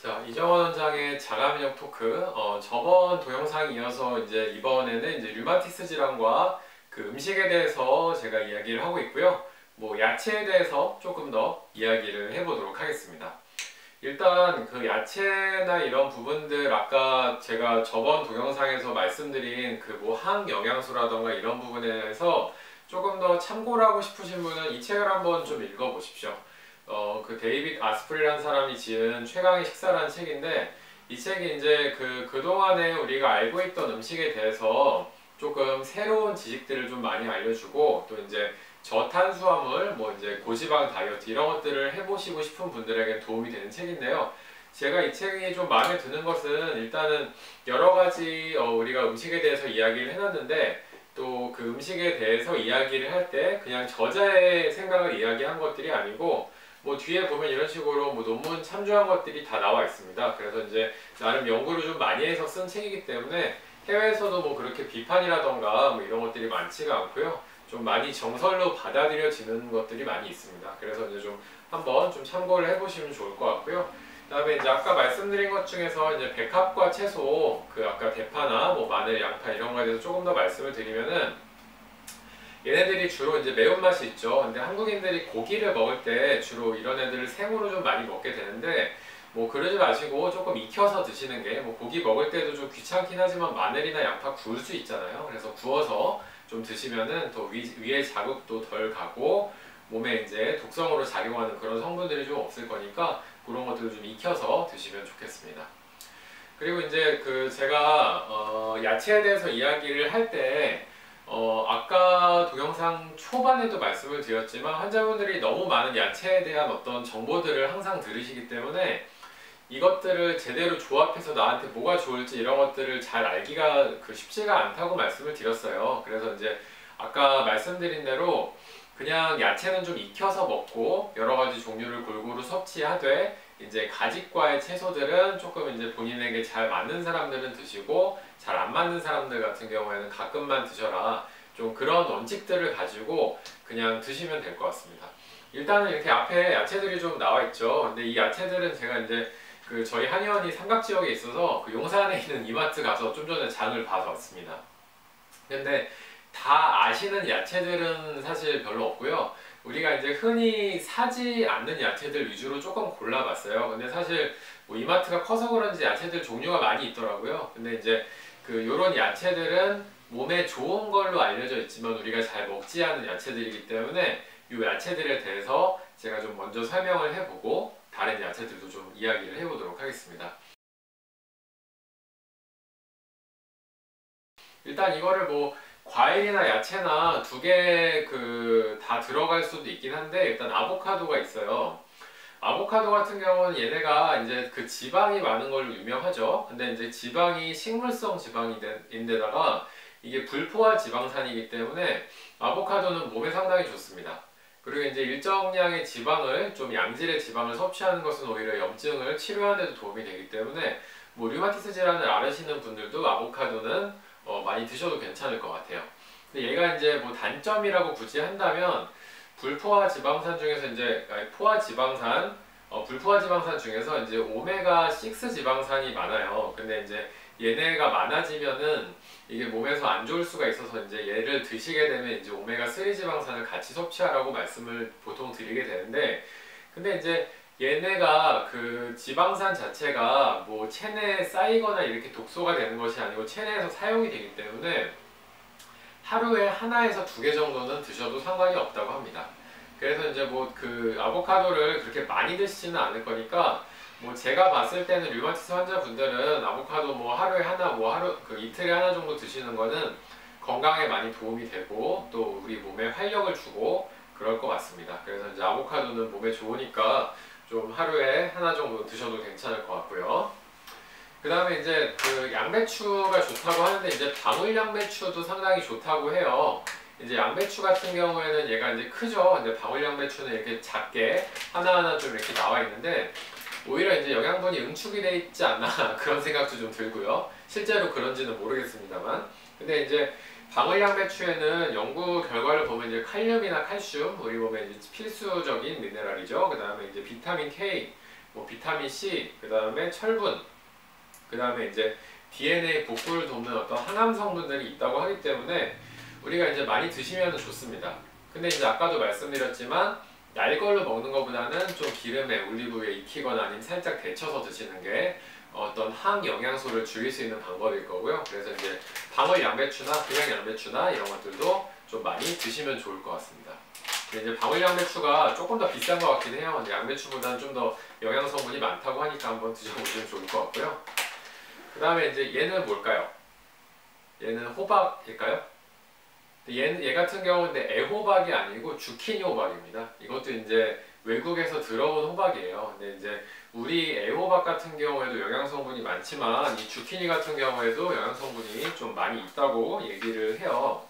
자, 이정원 원장의 자가면역 토크. 어, 저번 동영상에 이어서 이제 이번에는 이제 류마티스 질환과 그 음식에 대해서 제가 이야기를 하고 있고요. 뭐 야채에 대해서 조금 더 이야기를 해보도록 하겠습니다. 일단 그 야채나 이런 부분들 아까 제가 저번 동영상에서 말씀드린 그 뭐 항영양소라던가 이런 부분에 대해서 조금 더 참고를 하고 싶으신 분은 이 책을 한번 좀 읽어보십시오. 어, 그 데이빗 아스프리라는 사람이 지은 최강의 식사라는 책인데 이 책이 이제 그 그동안에 우리가 알고 있던 음식에 대해서 조금 새로운 지식들을 좀 많이 알려주고 또 이제 저탄수화물, 뭐 이제 고지방 다이어트 이런 것들을 해보시고 싶은 분들에게 도움이 되는 책인데요. 제가 이 책이 좀 마음에 드는 것은 일단은 여러 가지 어, 우리가 음식에 대해서 이야기를 해놨는데 또 그 음식에 대해서 이야기를 할 때 그냥 저자의 생각을 이야기한 것들이 아니고 뭐 뒤에 보면 이런 식으로 뭐 논문 참조한 것들이 다 나와 있습니다. 그래서 이제 나름 연구를 좀 많이 해서 쓴 책이기 때문에 해외에서도 뭐 그렇게 비판이라던가 뭐 이런 것들이 많지가 않고요. 좀 많이 정설로 받아들여지는 것들이 많이 있습니다. 그래서 이제 좀 한번 좀 참고를 해보시면 좋을 것 같고요. 그다음에 이제 아까 말씀드린 것 중에서 이제 백합과 채소, 그 아까 대파나 뭐 마늘, 양파 이런 거에 대해서 조금 더 말씀을 드리면은 얘네들이 주로 이제 매운맛이 있죠. 근데 한국인들이 고기를 먹을 때 주로 이런 애들을 생으로 좀 많이 먹게 되는데 뭐 그러지 마시고 조금 익혀서 드시는 게 뭐 고기 먹을 때도 좀 귀찮긴 하지만 마늘이나 양파 구울 수 있잖아요. 그래서 구워서 좀 드시면은 더 위, 위에 자극도 덜 가고 몸에 이제 독성으로 작용하는 그런 성분들이 좀 없을 거니까 그런 것들을 좀 익혀서 드시면 좋겠습니다. 그리고 이제 그 제가 어 야채에 대해서 이야기를 할때 어, 아까 동영상 초반에도 말씀을 드렸지만 환자분들이 너무 많은 야채에 대한 어떤 정보들을 항상 들으시기 때문에 이것들을 제대로 조합해서 나한테 뭐가 좋을지 이런 것들을 잘 알기가 그 쉽지가 않다고 말씀을 드렸어요. 그래서 이제 아까 말씀드린 대로 그냥 야채는 좀 익혀서 먹고 여러 가지 종류를 골고루 섭취하되 이제 가직과의 채소들은 조금 이제 본인에게 잘 맞는 사람들은 드시고 잘 안 맞는 사람들 같은 경우에는 가끔만 드셔라. 좀 그런 원칙들을 가지고 그냥 드시면 될 것 같습니다. 일단은 이렇게 앞에 야채들이 좀 나와 있죠. 근데 이 야채들은 제가 이제 그 저희 한의원이 삼각 지역에 있어서 그 용산에 있는 이마트 가서 좀 전에 장을 봐서 왔습니다. 근데 다 아시는 야채들은 사실 별로 없고요. 우리가 이제 흔히 사지 않는 야채들 위주로 조금 골라봤어요. 근데 사실 뭐 이마트가 커서 그런지 야채들 종류가 많이 있더라고요. 근데 이제 그 요런 야채들은 몸에 좋은 걸로 알려져 있지만 우리가 잘 먹지 않은 야채들이기 때문에 이 야채들에 대해서 제가 좀 먼저 설명을 해보고 다른 야채들도 좀 이야기를 해보도록 하겠습니다. 일단 이거를 뭐 과일이나 야채나 두 개 그 다 들어갈 수도 있긴 한데 일단 아보카도가 있어요. 아보카도 같은 경우는 얘네가 이제 그 지방이 많은 걸로 유명하죠. 근데 이제 지방이 식물성 지방인데다가 이게 불포화 지방산이기 때문에 아보카도는 몸에 상당히 좋습니다. 그리고 이제 일정량의 지방을 좀 양질의 지방을 섭취하는 것은 오히려 염증을 치료하는 데도 도움이 되기 때문에 뭐 류마티스 질환을 앓으시는 분들도 아보카도는 어 많이 드셔도 괜찮을 것 같아요. 근데 얘가 이제 뭐 단점이라고 굳이 한다면 불포화 지방산 중에서 이제 포화 지방산, 어, 불포화 지방산 중에서 이제 오메가 6 지방산이 많아요. 근데 이제 얘네가 많아지면은 이게 몸에서 안 좋을 수가 있어서 이제 얘를 드시게 되면 이제 오메가 3 지방산을 같이 섭취하라고 말씀을 보통 드리게 되는데 근데 이제 얘네가 그 지방산 자체가 뭐 체내에 쌓이거나 이렇게 독소가 되는 것이 아니고 체내에서 사용이 되기 때문에 하루에 하나에서 두 개 정도는 드셔도 상관이 없다고 합니다. 그래서 이제 뭐 그 아보카도를 그렇게 많이 드시지는 않을 거니까 뭐 제가 봤을 때는 류마티스 환자분들은 아보카도 뭐 하루에 하나 뭐 하루 그 이틀에 하나 정도 드시는 거는 건강에 많이 도움이 되고 또 우리 몸에 활력을 주고 그럴 것 같습니다. 그래서 이제 아보카도는 몸에 좋으니까 좀 하루에 하나 정도 드셔도 괜찮을 것 같고요. 그 다음에 이제 그 양배추가 좋다고 하는데 이제 방울 양배추도 상당히 좋다고 해요. 이제 양배추 같은 경우에는 얘가 이제 크죠. 근데 방울 양배추는 이렇게 작게 하나하나 좀 이렇게 나와 있는데 오히려 이제 영양분이 응축이 돼 있지 않나 그런 생각도 좀 들고요. 실제로 그런지는 모르겠습니다만. 근데 이제 방울 양배추에는 연구 결과를 보면 이제 칼륨이나 칼슘 우리 몸에 필수적인 미네랄이죠. 그 다음에 이제 비타민 K 뭐 비타민 C, 그 다음에 철분, 그 다음에 이제 DNA 복구를 돕는 어떤 항암 성분들이 있다고 하기 때문에 우리가 이제 많이 드시면 좋습니다. 근데 이제 아까도 말씀드렸지만 날 걸로 먹는 것보다는 좀 기름에 올리브유에 익히거나 아니면 살짝 데쳐서 드시는 게 어떤 항영양소를 줄일 수 있는 방법일 거고요. 그래서 이제 방울 양배추나 그냥 양배추나 이런 것들도 좀 많이 드시면 좋을 것 같습니다. 이제 방울 양배추가 조금 더 비싼 것 같긴 해요. 양배추보다는 좀 더 영양 성분이 많다고 하니까 한번 드셔보시면 좋을 것 같고요. 그 다음에 이제 얘는 뭘까요? 얘는 호박일까요? 얘, 얘 같은 경우는 애호박이 아니고 주키니 호박입니다. 이것도 이제 외국에서 들어온 호박이에요. 근데 이제 우리 애호박 같은 경우에도 영양 성분이 많지만 이 주키니 같은 경우에도 영양 성분이 좀 많이 있다고 얘기를 해요.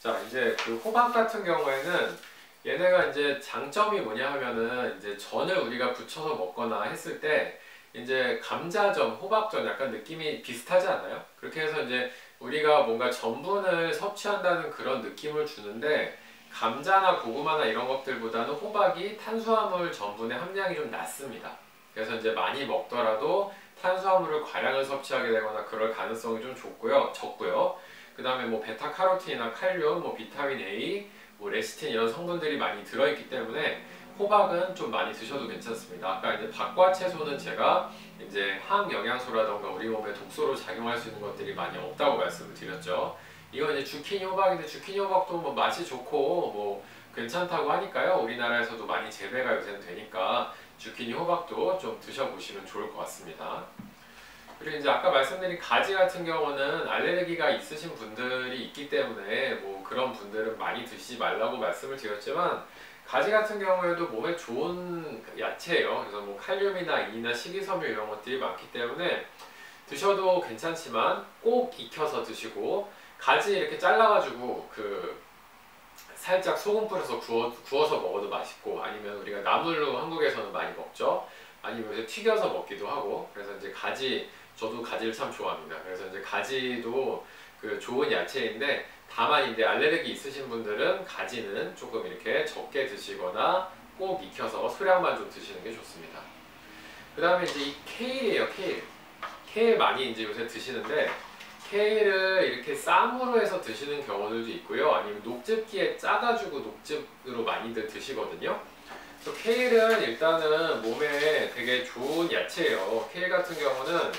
자, 이제 그 호박 같은 경우에는 얘네가 이제 장점이 뭐냐 하면은 이제 전을 우리가 부쳐서 먹거나 했을 때 이제 감자전, 호박전 약간 느낌이 비슷하지 않나요? 그렇게 해서 이제 우리가 뭔가 전분을 섭취한다는 그런 느낌을 주는데 감자나 고구마나 이런 것들보다는 호박이 탄수화물 전분의 함량이 좀 낮습니다. 그래서 이제 많이 먹더라도 탄수화물을 과량을 섭취하게 되거나 그럴 가능성이 좀 좋고요, 적고요. 그 다음에 뭐 베타카로틴이나 칼륨, 뭐 비타민 A, 뭐 레시틴 이런 성분들이 많이 들어있기 때문에 호박은 좀 많이 드셔도 괜찮습니다. 아까 이제 밥과 채소는 제가 이제 항영양소라던가 우리 몸에 독소로 작용할 수 있는 것들이 많이 없다고 말씀을 드렸죠. 이건 이제 주키니 호박인데 주키니 호박도 뭐 맛이 좋고 뭐 괜찮다고 하니까요. 우리나라에서도 많이 재배가 요새는 되니까 주키니 호박도 좀 드셔보시면 좋을 것 같습니다. 그리고 이제 아까 말씀드린 가지 같은 경우는 알레르기가 있으신 분들이 있기 때문에 뭐 그런 분들은 많이 드시지 말라고 말씀을 드렸지만 가지 같은 경우에도 몸에 좋은 야채예요. 그래서 뭐 칼륨이나 이나 식이섬유 이런 것들이 많기 때문에 드셔도 괜찮지만 꼭 익혀서 드시고 가지 이렇게 잘라가지고 그 살짝 소금 뿌려서 구워, 구워서 먹어도 맛있고 아니면 우리가 나물로 한국에서는 많이 먹죠. 아니면 이제 튀겨서 먹기도 하고 그래서 이제 가지 저도 가지를 참 좋아합니다. 그래서 이제 가지도 그 좋은 야채인데 다만 이제 알레르기 있으신 분들은 가지는 조금 이렇게 적게 드시거나 꼭 익혀서 소량만 좀 드시는 게 좋습니다. 그 다음에 이제 이 케일이에요, 케일. 케일 많이 이제 요새 드시는데 케일을 이렇게 쌈으로 해서 드시는 경우들도 있고요. 아니면 녹즙기에 짜가지고 녹즙으로 많이들 드시거든요. 케일은 일단은 몸에 되게 좋은 야채예요. 케일 같은 경우는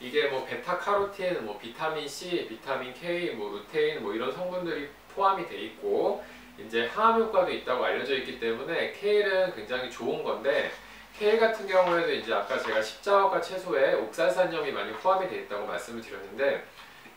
이게 뭐 베타카로틴, 뭐 비타민 C, 비타민 K, 뭐 루테인 뭐 이런 성분들이 포함이 돼 있고 이제 항암 효과도 있다고 알려져 있기 때문에 케일은 굉장히 좋은 건데 케일 같은 경우에도 이제 아까 제가 십자화과 채소에 옥살산염이 많이 포함이 돼 있다고 말씀을 드렸는데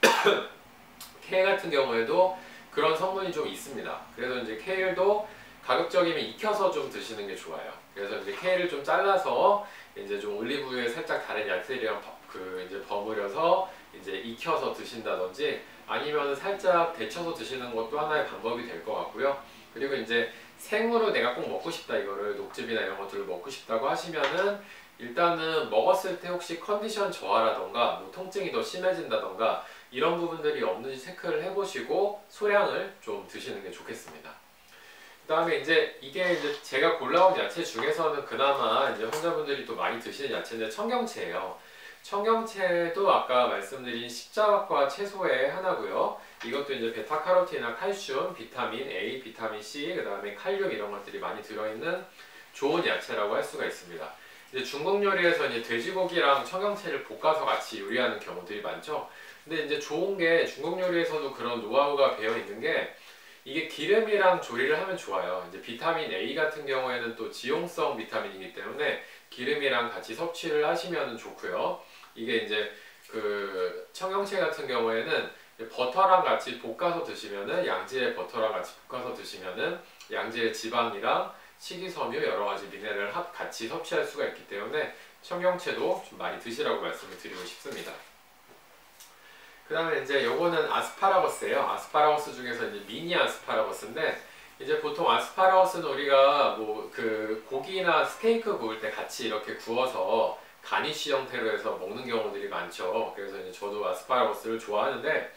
케일 같은 경우에도 그런 성분이 좀 있습니다. 그래서 이제 케일도 가급적이면 익혀서 좀 드시는 게 좋아요. 그래서 이제 케일을 좀 잘라서 이제 좀 올리브유에 살짝 다른 야채들이랑 그 이제 버무려서 이제 익혀서 드신다든지 아니면 살짝 데쳐서 드시는 것도 하나의 방법이 될 것 같고요. 그리고 이제 생으로 내가 꼭 먹고 싶다 이거를 녹즙이나 이런 것들을 먹고 싶다고 하시면은 일단은 먹었을 때 혹시 컨디션 저하라던가 뭐 통증이 더 심해진다던가 이런 부분들이 없는지 체크를 해보시고 소량을 좀 드시는 게 좋겠습니다. 그 다음에 이제 이게 이제 제가 골라온 야채 중에서는 그나마 이제 환자분들이 또 많이 드시는 야채인데 청경채예요. 청경채도 아까 말씀드린 십자박과 채소의 하나고요. 이것도 이제 베타카로틴이나 칼슘, 비타민 A, 비타민 C, 그 다음에 칼륨 이런 것들이 많이 들어있는 좋은 야채라고 할 수가 있습니다. 이제 중국 요리에서 이제 돼지고기랑 청경채를 볶아서 같이 요리하는 경우들이 많죠. 근데 이제 좋은 게 중국 요리에서도 그런 노하우가 배어 있는 게 이게 기름이랑 조리를 하면 좋아요. 이제 비타민 A 같은 경우에는 또 지용성 비타민이기 때문에 기름이랑 같이 섭취를 하시면 좋고요. 이게 이제 그 청경채 같은 경우에는 버터랑 같이 볶아서 드시면은 양지의 버터랑 같이 볶아서 드시면은 양지의 지방이랑 식이섬유 여러 가지 미네랄을 같이 섭취할 수가 있기 때문에 청경채도 좀 많이 드시라고 말씀을 드리고 싶습니다. 그 다음에 이제 요거는 아스파라거스예요. 아스파라거스 중에서 이제 미니 아스파라거스인데 이제 보통 아스파라거스는 우리가 뭐 그 고기나 스테이크 구울 때 같이 이렇게 구워서 가니쉬 형태로 해서 먹는 경우들이 많죠. 그래서 이제 저도 아스파라거스를 좋아하는데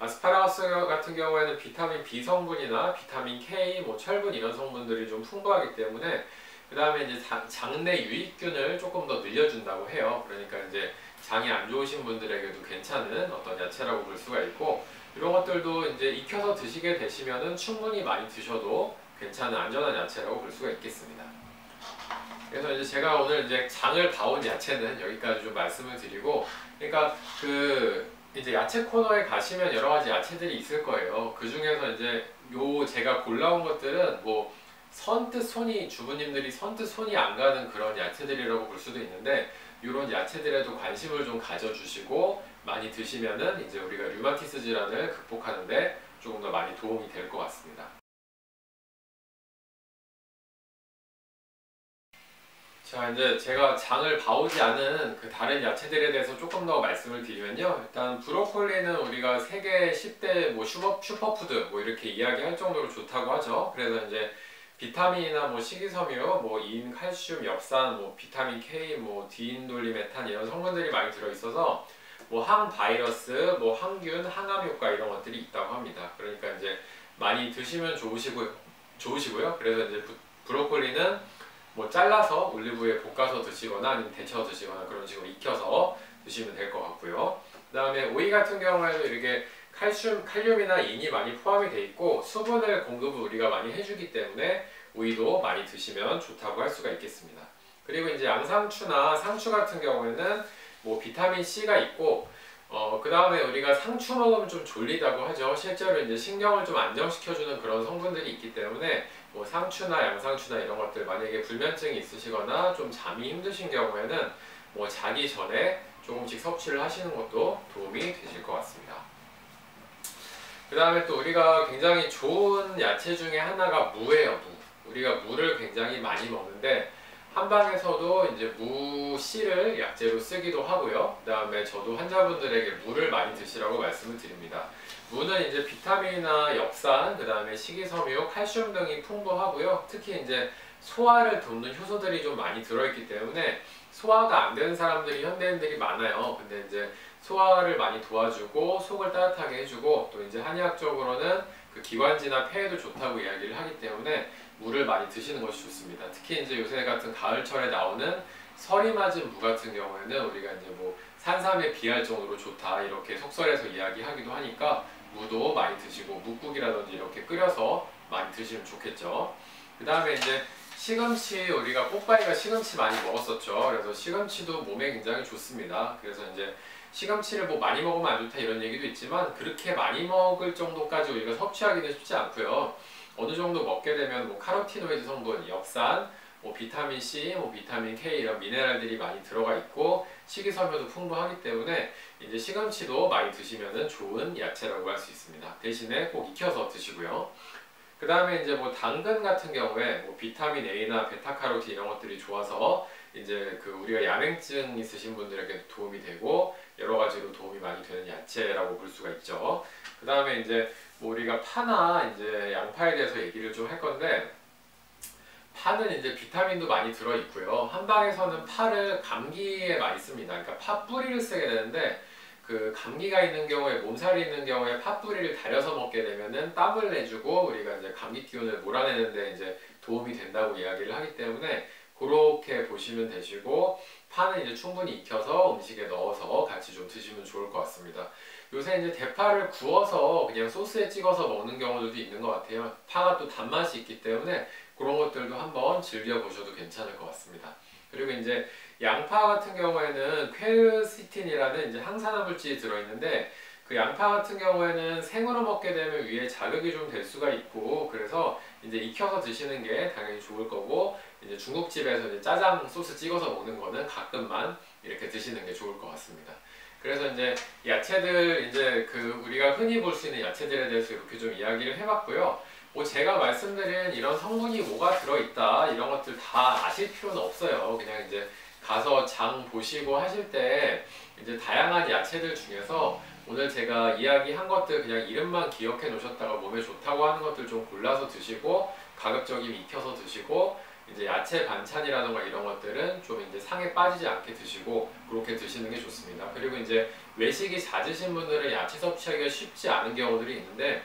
아스파라거스 같은 경우에는 비타민 B 성분이나 비타민 K, 뭐 철분 이런 성분들이 좀 풍부하기 때문에 그 다음에 이제 장내 유익균을 조금 더 늘려준다고 해요. 그러니까 이제 장이 안 좋으신 분들에게도 괜찮은 어떤 야채라고 볼 수가 있고 이런 것들도 이제 익혀서 드시게 되시면은 충분히 많이 드셔도 괜찮은 안전한 야채라고 볼 수가 있겠습니다. 그래서 이제 제가 오늘 이제 장을 봐온 야채는 여기까지 좀 말씀을 드리고 그러니까 그 이제 야채 코너에 가시면 여러 가지 야채들이 있을 거예요. 그 중에서 이제 요 제가 골라온 것들은 뭐 선뜻 손이 주부님들이 선뜻 손이 안 가는 그런 야채들이라고 볼 수도 있는데 이런 야채들에도 관심을 좀 가져주시고 많이 드시면은 이제 우리가 류마티스 질환을 극복하는데 조금 더 많이 도움이 될 것 같습니다. 자 이제 제가 장을 봐오지 않은 그 다른 야채들에 대해서 조금 더 말씀을 드리면요 일단 브로콜리는 우리가 세계 10대 뭐 슈퍼, 슈퍼푸드 뭐 이렇게 이야기할 정도로 좋다고 하죠 그래서 이제 비타민이나 뭐 식이섬유, 뭐 인, 칼슘, 엽산, 뭐 비타민 K, 뭐 디인돌리메탄 이런 성분들이 많이 들어 있어서 뭐 항바이러스, 뭐 항균, 항암 효과 이런 것들이 있다고 합니다. 그러니까 이제 많이 드시면 좋으시고 좋으시고요. 그래서 이제 부, 브로콜리는 뭐 잘라서 올리브유에 볶아서 드시거나 아니면 데쳐 드시거나 그런 식으로 익혀서 드시면 될 것 같고요. 그 다음에 오이 같은 경우에도 이렇게 칼슘, 칼륨이나 인이 많이 포함이 돼 있고 수분을 공급을 우리가 많이 해주기 때문에 오이도 많이 드시면 좋다고 할 수가 있겠습니다. 그리고 이제 양상추나 상추 같은 경우에는 뭐 비타민 C가 있고 어, 그 다음에 우리가 상추 먹으면 좀 졸리다고 하죠. 실제로 이제 신경을 좀 안정시켜주는 그런 성분들이 있기 때문에 뭐 상추나 양상추나 이런 것들 만약에 불면증이 있으시거나 좀 잠이 힘드신 경우에는 뭐 자기 전에 조금씩 섭취를 하시는 것도 도움이 되실 것 같습니다. 그 다음에 또 우리가 굉장히 좋은 야채 중에 하나가 무예요, 무. 우리가 무를 굉장히 많이 먹는데 한방에서도 이제 무 씨를 약재로 쓰기도 하고요. 그 다음에 저도 환자분들에게 무를 많이 드시라고 말씀을 드립니다. 무는 이제 비타민이나 엽산, 그 다음에 식이섬유, 칼슘 등이 풍부하고요. 특히 이제 소화를 돕는 효소들이 좀 많이 들어있기 때문에 소화가 안 되는 사람들이 현대인들이 많아요. 근데 이제 소화를 많이 도와주고 속을 따뜻하게 해주고 또 이제 한의학적으로는 그 기관지나 폐에도 좋다고 이야기를 하기 때문에 물을 많이 드시는 것이 좋습니다. 특히 이제 요새 같은 가을철에 나오는 설이 맞은 무 같은 경우에는 우리가 이제 뭐 산삼에 비할 정도로 좋다 이렇게 속설에서 이야기하기도 하니까 무도 많이 드시고 묵국이라든지 이렇게 끓여서 많이 드시면 좋겠죠. 그 다음에 이제 시금치 우리가 뽀빠이가 시금치 많이 먹었었죠. 그래서 시금치도 몸에 굉장히 좋습니다. 그래서 이제 시금치를 뭐 많이 먹으면 안 좋다 이런 얘기도 있지만 그렇게 많이 먹을 정도까지 우리가 섭취하기는 쉽지 않고요. 어느 정도 먹게 되면 뭐 카로티노이드 성분, 엽산, 뭐 비타민 C, 뭐 비타민 K 이런 미네랄들이 많이 들어가 있고 식이섬유도 풍부하기 때문에 이제 시금치도 많이 드시면 좋은 야채라고 할 수 있습니다. 대신에 꼭 익혀서 드시고요. 그 다음에 이제 뭐 당근 같은 경우에 뭐 비타민 A나 베타카로틴 이런 것들이 좋아서 이제 그 우리가 야맹증 있으신 분들에게 도움이 되고 여러 가지로 도움이 많이 되는 야채라고 볼 수가 있죠. 그 다음에 이제 뭐 우리가 파나 이제 양파에 대해서 얘기를 좀 할 건데 파는 이제 비타민도 많이 들어 있고요. 한방에서는 파를 감기에 많이 씁니다. 그러니까 파 뿌리를 쓰게 되는데 그 감기가 있는 경우에 몸살이 있는 경우에 팥뿌리를 달여서 먹게 되면은 땀을 내주고 우리가 이제 감기 기운을 몰아내는데 이제 도움이 된다고 이야기를 하기 때문에 그렇게 보시면 되시고 파는 이제 충분히 익혀서 음식에 넣어서 같이 좀 드시면 좋을 것 같습니다. 요새 이제 대파를 구워서 그냥 소스에 찍어서 먹는 경우들도 있는 것 같아요. 파가 또 단맛이 있기 때문에 그런 것들도 한번 즐겨보셔도 괜찮을 것 같습니다. 그리고 이제 양파 같은 경우에는 퀘르시틴이라는 이제 항산화 물질이 들어있는데 그 양파 같은 경우에는 생으로 먹게 되면 위에 자극이 좀 될 수가 있고 그래서 이제 익혀서 드시는 게 당연히 좋을 거고 이제 중국집에서 이제 짜장 소스 찍어서 먹는 거는 가끔만 이렇게 드시는 게 좋을 것 같습니다. 그래서 이제 야채들 이제 그 우리가 흔히 볼 수 있는 야채들에 대해서 이렇게 좀 이야기를 해봤고요. 뭐 제가 말씀드린 이런 성분이 뭐가 들어있다 이런 것들 다 아실 필요는 없어요. 그냥 이제 가서 장 보시고 하실 때 이제 다양한 야채들 중에서 오늘 제가 이야기한 것들 그냥 이름만 기억해 놓으셨다가 몸에 좋다고 하는 것들 좀 골라서 드시고 가급적이면 익혀서 드시고 이제 야채 반찬이라던가 이런 것들은 좀 이제 상에 빠지지 않게 드시고 그렇게 드시는 게 좋습니다. 그리고 이제 외식이 잦으신 분들은 야채 섭취하기가 쉽지 않은 경우들이 있는데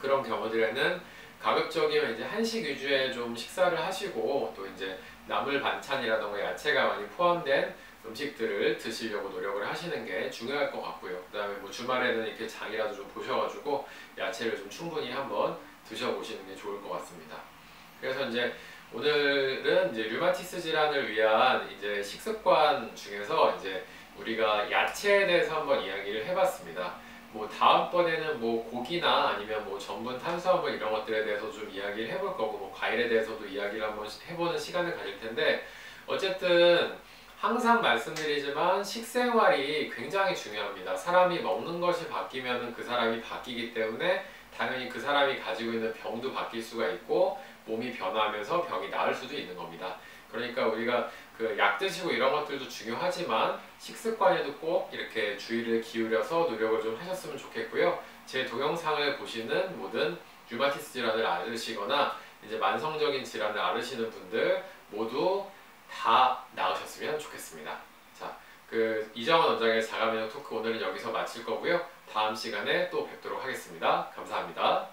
그런 경우들에는 가급적이면 이제 한식 위주의 좀 식사를 하시고 또 이제 나물 반찬이라던가 야채가 많이 포함된 음식들을 드시려고 노력을 하시는 게 중요할 것 같고요. 그 다음에 뭐 주말에는 이렇게 장이라도 좀 보셔가지고 야채를 좀 충분히 한번 드셔보시는 게 좋을 것 같습니다. 그래서 이제 오늘은 이제 류마티스 질환을 위한 이제 식습관 중에서 이제 우리가 야채에 대해서 한번 이야기를 해봤습니다. 뭐 다음번에는 뭐 고기나 아니면 뭐 전분, 탄수화물 이런 것들에 대해서 좀 이야기를 해볼 거고 뭐 과일에 대해서도 이야기를 한번 해보는 시간을 가질 텐데 어쨌든 항상 말씀드리지만 식생활이 굉장히 중요합니다. 사람이 먹는 것이 바뀌면 그 사람이 바뀌기 때문에 당연히 그 사람이 가지고 있는 병도 바뀔 수가 있고 몸이 변하면서 병이 나을 수도 있는 겁니다. 그러니까 우리가 그 약 드시고 이런 것들도 중요하지만 식습관에도 꼭 이렇게 주의를 기울여서 노력을 좀 하셨으면 좋겠고요. 제 동영상을 보시는 모든 류마티스 질환을 앓으시거나 이제 만성적인 질환을 앓으시는 분들 모두 다 나으셨으면 좋겠습니다. 자, 그 이정원 원장의 자가면역 토크 오늘은 여기서 마칠 거고요. 다음 시간에 또 뵙도록 하겠습니다. 감사합니다.